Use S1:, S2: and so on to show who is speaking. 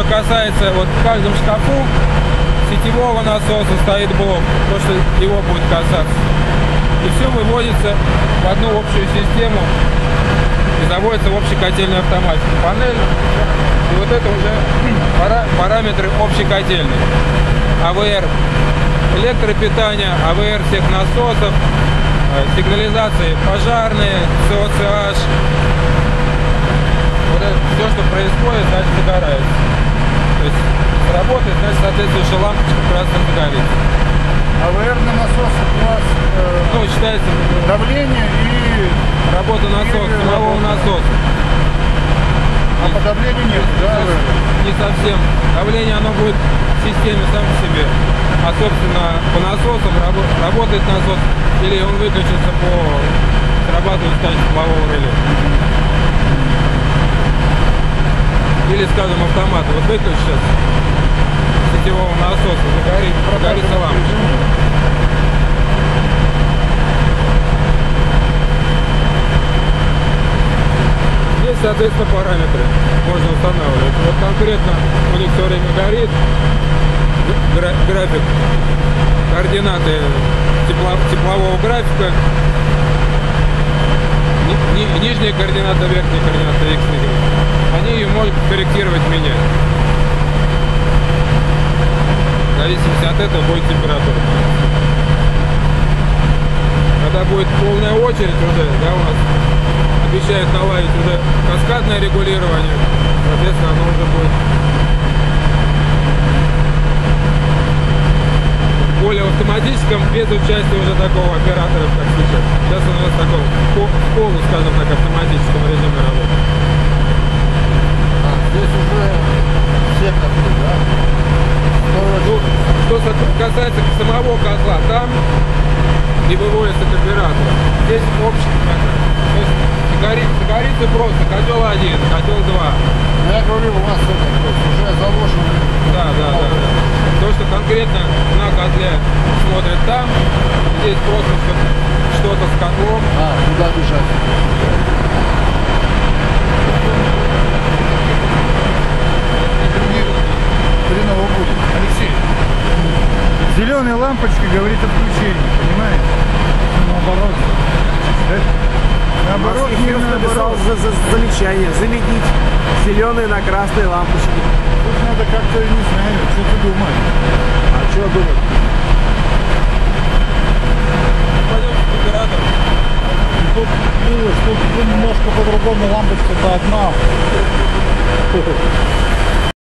S1: что касается, вот в каждом шкафу сетевого насоса стоит блок, то, что его будет касаться. И все выводится в одну общую систему и заводится в общей котельной автоматике. Панель, и вот это уже пара- параметры общей котельной. АВР электропитания, АВР всех насосов, э, сигнализации пожарные, СОЦH. Вот все, что соответствующая лампочка красная загорится.
S2: АВРный насос у вас э,
S1: Ну, считается
S2: давление и...
S1: работа насоса,
S2: И
S1: самого
S2: работа.
S1: насоса.
S2: А по давлению нет, да, АВР?
S1: Не совсем. Давление оно будет в системе сам по себе. А собственно по насосам рабо- работает насос или он выключится по срабатыванию стадии теплового реле. Или, скажем, автомат. Вот выключишь насоса, загорит, загорится лампочка. Есть, соответственно, параметры можно устанавливать. Вот конкретно у них все время горит гра- график, координаты тепло- теплового графика, Ни- ни- нижняя координата, верхняя координата x, y. Они ее могут корректировать, менять. Этого будет температура. Когда будет полная очередь уже, да, у нас обещают наладить уже каскадное регулирование, соответственно, оно уже будет более автоматическом, без участия уже такого оператора, как сейчас. Сейчас у нас такой по- полу, скажем так, автоматическом режиме работает.
S2: А, здесь уже сектор, да?
S1: Ну, что касается самого козла, там не выводится к оператору. Здесь общий. То есть загорит- загорится просто котел один, котел два.
S2: Я говорю, у вас это, уже заложено.
S1: Да, да, да, да. То, что конкретно на котле смотрит там, здесь просто что-то с котлом.
S2: А, куда бежать? Зеленая лампочка говорит о включении, понимаете? Наоборот. Да? Наоборот, не наоборот.
S3: за, за- замечание заменить зеленые на красные лампочки.
S2: Тут надо как-то, не знаю, что-то думать.
S3: А что думать?
S1: Пойдем к оператору.
S2: Тут, видишь, тут немножко по-другому лампочка-то одна.